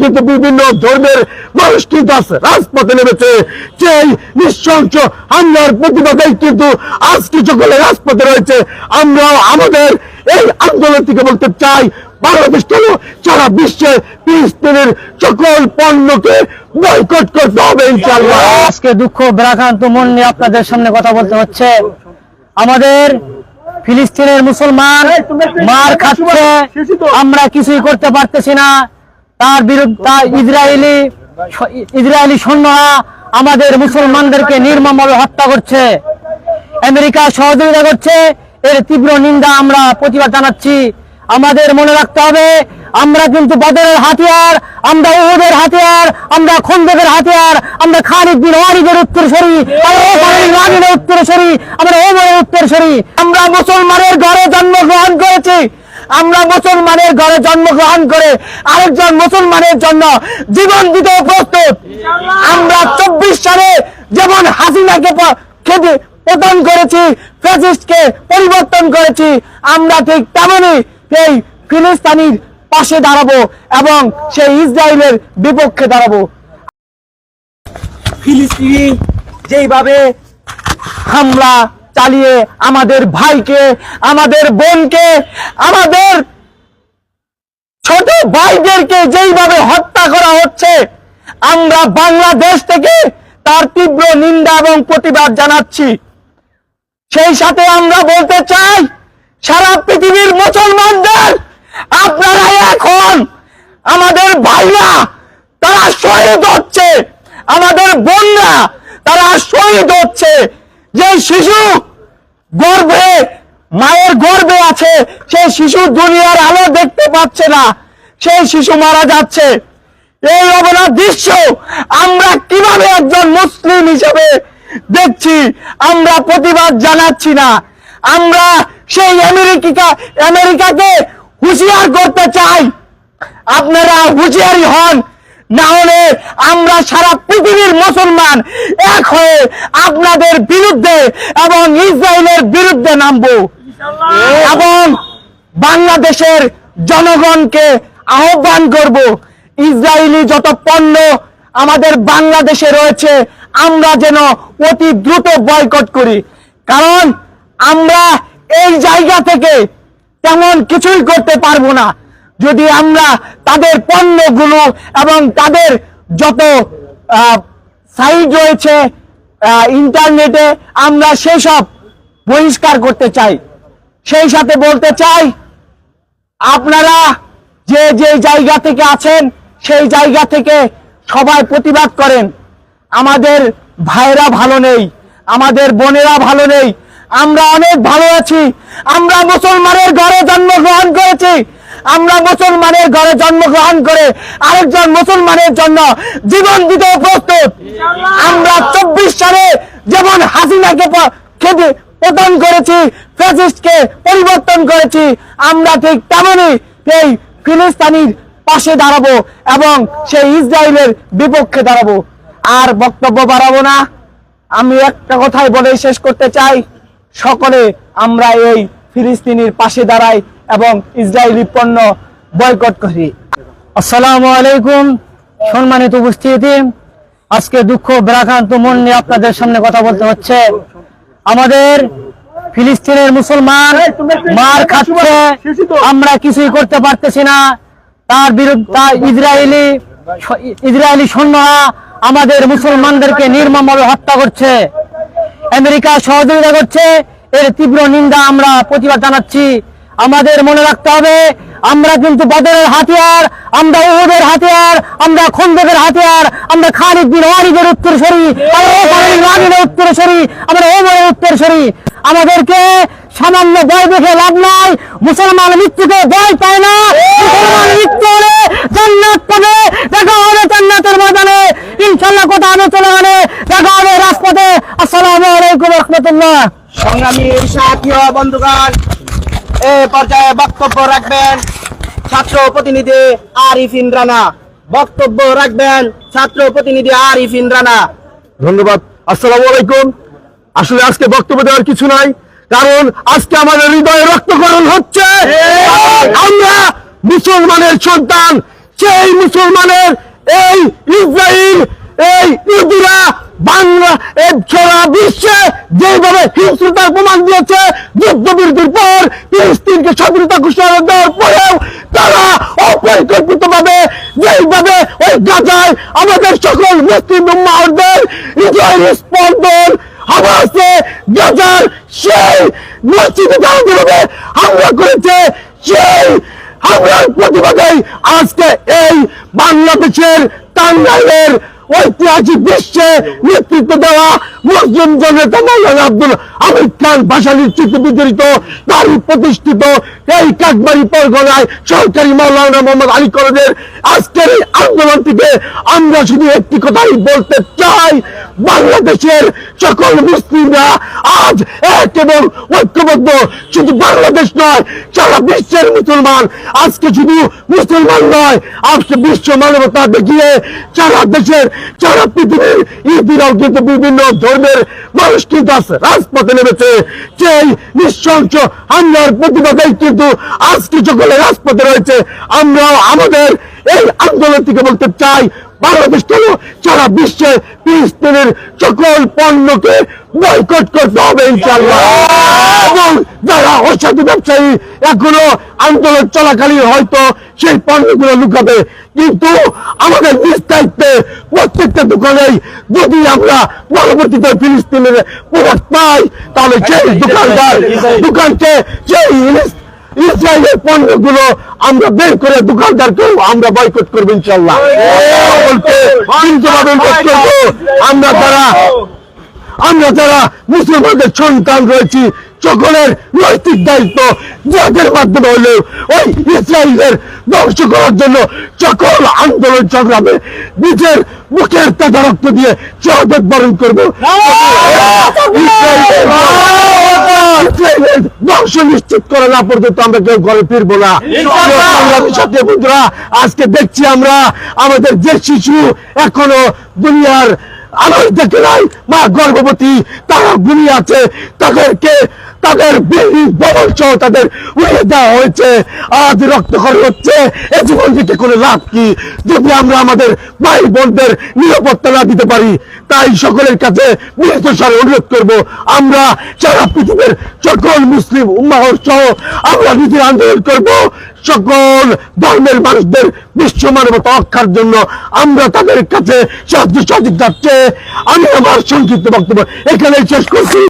কিন্তু বিভিন্ন ধর্মের মানুষ কিন্তু আছে। রাজপথে নেমেছে। সেই হামলার প্রতিবাদেই কিন্তু আজকে সকলে রাজপথে রয়েছে, আমরাও আমাদের এই আন্দোলন থেকে বলতে চাই, বাংলাদেশ কেন সারা বিশ্বে সকল পণ্যকে বয়কট করতে হবে আজকে দুঃখ মন নিয়ে আপনাদের সামনে কথা বলতে হচ্ছে। আমাদের ফিলিস্তিনের মুসলমান মার খাচ্ছে। আমরা কিছুই করতে পারতেছি না। তার বিরুদ্ধে ইসরায়েলি ইসরায়েলি সৈন্যরা আমাদের মুসলমানদেরকে নির্মমভাবে হত্যা করছে। আমেরিকা সহযোগিতা করছে। এর তীব্র নিন্দা আমরা প্রতিবাদ জানাচ্ছি। আমাদের মনে রাখতে হবে আমরা কিন্তু বদরের হাতিয়ার, আমরা উহুদের হাতিয়ার, আমরা খন্দকের হাতিয়ার, আমরা খালিদ বিন ওয়ালিদের উত্তরসরি, আমরা উত্তরসরি, আমরা ওমরের উত্তরসরি, আমরা মুসলমানের ঘরে জন্মগ্রহণ করেছি। আমরা মুসলমানের ঘরে জন্মগ্রহণ করে আরেকজন মুসলমানের জন্য জীবন দিতে প্রস্তুত। আমরা চব্বিশ সালে যেমন হাসিনাকে খেতে পতন করেছি, ফ্যাসিস্টকে পরিবর্তন করেছি, আমরা ঠিক তেমনই এই ফিলিস্তানির পাশে দাঁড়াবো এবং সেই ইসরায়েলের বিপক্ষে দাঁড়াবো। ফিলিস্তিনি যেইভাবে হামলা চালিয়ে আমাদের ভাইকে, আমাদের বোনকে, আমাদের ছোট ভাইদেরকে যেইভাবে হত্যা করা হচ্ছে, আমরা বাংলাদেশ থেকে তার তীব্র নিন্দা এবং প্রতিবাদ জানাচ্ছি। সেই সাথে আমরা বলতে চাই, সারা পৃথিবীর মুসলমানদের আমাদের ভাইরা, তারা শহীদ হচ্ছে। আমাদের বোনরা, তারা শহীদ হচ্ছে। যে শিশু গর্ভে, মায়ের গর্ভে আছে সেই শিশু দুনিয়ার আলো দেখতে পাচ্ছে না। সেই শিশু মারা যাচ্ছে। এই অবনা দৃশ্য আমরা কীভাবে একজন মুসলিম হিসেবে দেখছি, আমরা প্রতিবাদ জানাচ্ছি না। আমরা সেই আমেরিকা আমেরিকাকে হুঁশিয়ার করতে চাই। আপনারা হুঁশিয়ারি হন না হলে আমরা সারা পৃথিবীর মুসলমান এক হয়ে আপনাদের বিরুদ্ধে এবং ইসরায়েলের বিরুদ্ধে নামবো। এবং বাংলাদেশের জনগণকে আহ্বান করব ইসরায়েলি যত পণ্য আমাদের বাংলাদেশে রয়েছে আমরা যেন অতি দ্রুত বয়কট করি। কারণ আমরা এই জায়গা থেকে তেমন কিছুই করতে পারব না। যদি আমরা তাদের পণ্যগুলো এবং তাদের যত সাইট রয়েছে ইন্টারনেটে আমরা সেসব বহিষ্কার করতে চাই। সেই সাথে বলতে চাই, আপনারা যে যে জায়গা থেকে আছেন, সেই জায়গা থেকে সবাই প্রতিবাদ করেন। আমাদের ভাইরা ভালো নেই, আমাদের বোনেরা ভালো নেই, আমরা অনেক ভালো আছি, আমরা মুসলমানের ঘরে করেছি আমরা মুসলমানের ঘরে জন্মগ্রহণ করে আরেকজন মুসলমানের জন্য জীবন দিতে প্রস্তুত। আমরা চব্বিশ সালে যেমন হাসিনাকে খেতে পতন করেছি ফ্যাসিস্টকে পরিবর্তন করেছি আমরা ঠিক তেমনই এই ফিলিস্তানির পাশে দাঁড়াবো এবং সেই ইসরায়েলের বিপক্ষে দাঁড়াবো। আর বক্তব্য বাড়াবো না। আমি একটা কথাই বলে শেষ করতে চাই। সকলে আমরা এই ফিলিস্তিনির পাশে দাঁড়াই। এবং ইসরায়েলি পণ্য বয়কট করি। আসসালামু আলাইকুম, সম্মানিত উপস্থিতি। আজকে দুঃখ বেড়াক্রান্ত মন নিয়ে আপনাদের সামনে কথা বলতে হচ্ছে। আমাদের ফিলিস্তিনের মুসলমান মার খাচ্ছে, আমরা কিছুই করতে পারতেছি না। তার বিরুদ্ধে ইসরায়েলি ইসরায়েলি সৈন্যরা আমাদের মুসলমানদেরকে নির্মমভাবে হত্যা করছে। আমেরিকা সহযোগিতা করছে, এর তীব্র নিন্দা আমরা প্রতিবাদ জানাচ্ছি। আমাদের মনে রাখতে হবে, আমরা কিন্তু বদরের হাতিয়ার, আমরা উহুদের হাতিয়ার, আমরা খন্দকের হাতিয়ার, আমরা খালিদ বিন ওয়ালিদের উত্তরসরি আমরা উত্তরসরি, আমরা ওমরের উত্তরসরি। আমাদেরকে সামান্য ভয় দেখে লাভ নাই, মুসলমান মৃত্যুকে ভয় পায় না, মুসলমান মৃত্যু হলে জান্নাত পাবে, দেখা হবে জান্নাতের ময়দানে ইনশাল্লাহ কোথা হবে চলে গেলে, দেখা হবে রাজপথে। আসসালামু আলাইকুম রহমতুল্লাহ। সংগ্রামী সাথী বন্ধুগণ এ পর্যায়ে বক্তব্য রাখবেন ছাত্র প্রতিনিধি আরিফিন রানা বক্তব্য রাখবেন ছাত্র প্রতিনিধি আরিফিন রানা ধন্যবাদ। আসসালামু আলাইকুম। আসলে আজকে বক্তব্য দেওয়ার কিছু নাই কারণ আজকে আমাদের হৃদয়ে রক্তকরণ হচ্ছে। আমরা মুসলমানের সন্তান সেই মুসলমানের এই ইসরায়েল এই ইহুদিরা বাংলা এই সারা বিশ্বে যেভাবে হিংস্রতার প্রমাণ দিয়েছে, যুদ্ধবিরতির পর ফিলিস্তিনকে স্বাধীনতা ঘোষণা দেওয়ার পরেও তারা অপরিকল্পিত ভাবে যেইভাবে ওই গাজায় আমাদের সকল মুসলিম উম্মাহদের হৃদয় স্পন্দন হামাসে গাজার সেই মসজিদে যেভাবে হামলা করেছে, সেই হামলার প্রতিবাদে আজকে এই বাংলাদেশের টাঙ্গাইলের ঐতিহাসিক নেতৃত্ব দেওয়া প্রতিষ্ঠিত এই আমরা শুধু একটি কথাই বলতে চাই, বাংলাদেশের সকল মুসলিমরা আজ এক এবং ঐক্যবদ্ধ। শুধু বাংলাদেশ নয়, সারা বিশ্বের মুসলমান আজকে শুধু মুসলমান নয়, আজকে বিশ্ব মানবতা দেখিয়ে সারা দেশের সারা পৃথিবীর ইহুদিরাও কিন্তু বিভিন্ন ধর্মের মানুষ কিন্তু আছে। রাজপথে নেমেছে। সেই নিঃসংস হামলার প্রতিবাদেই কিন্তু আজকে সকলে রাজপথে রয়েছে, আমরাও আমাদের এই আন্দোলন থেকে বলতে চাই, বাংলাদেশ কেন সারা বিশ্বে ফিলিস্তিনের সকল পণ্যকে বয়কট করতে হবে ইনশাল্লাহ অসাধু ব্যবসায়ী এখনও আন্দোলন চলাকালীন হয়তো সেই পণ্যগুলো লুকাবে। কিন্তু আমাদের নিজ দায়িত্বে প্রত্যেকটা দোকানেই যদি আমরা পরবর্তীতে ফিলিস্তিনের প্রোডাক্ট পাই তাহলে সেই দোকানদার দোকানকে সেই ইসরায়েলের পণ্যগুলো আমরা বের করে দোকানদারকেও আমরা বয়কট করব ইনশাল্লাহ আমরা যারা আমরা যারা মুসলমানদের সন্তান রয়েছি সকলের নৈতিক দায়িত্ব যাদের মাধ্যমে হলেও ওই ইসরায়েলের ধ্বংস করার জন্য সকল আন্দোলন সংগ্রামে নিজের মুখের তাজা রক্ত দিয়ে শহদত বরণ করব। ধ্বংস নিশ্চিত করা না পর্যন্ত আমরা কেউ ঘরে ফিরবো না। সাথে বন্ধুরা, আজকে দেখছি আমরা আমাদের যে শিশু এখনও দুনিয়ার আলোয় দেখে নাই, মা গর্ভবতী, তারা ঘুমিয়ে আছে, তাদেরকে তাদের ভবন তাদের উড়িয়ে দেওয়া হয়েছে। আজ রক্তক্ষরণ হচ্ছে। এ জীবন থেকে কোনো লাভ কি? যদি আমরা আমাদের ভাই বোনদের নিরাপত্তা না দিতে পারি, তাই সকলের কাছে অনুরোধ করব, আমরা সারা পৃথিবীর সকল মুসলিম উম্মাহর সহ আমরা নিজের আন্দোলন করব। সকল ধর্মের মানুষদের বিশ্ব মানবতা রক্ষার জন্য আমরা তাদের কাছে সাহায্য সহযোগিতা আমি আমার সংক্ষিপ্ত বক্তব্য এখানে শেষ করছি।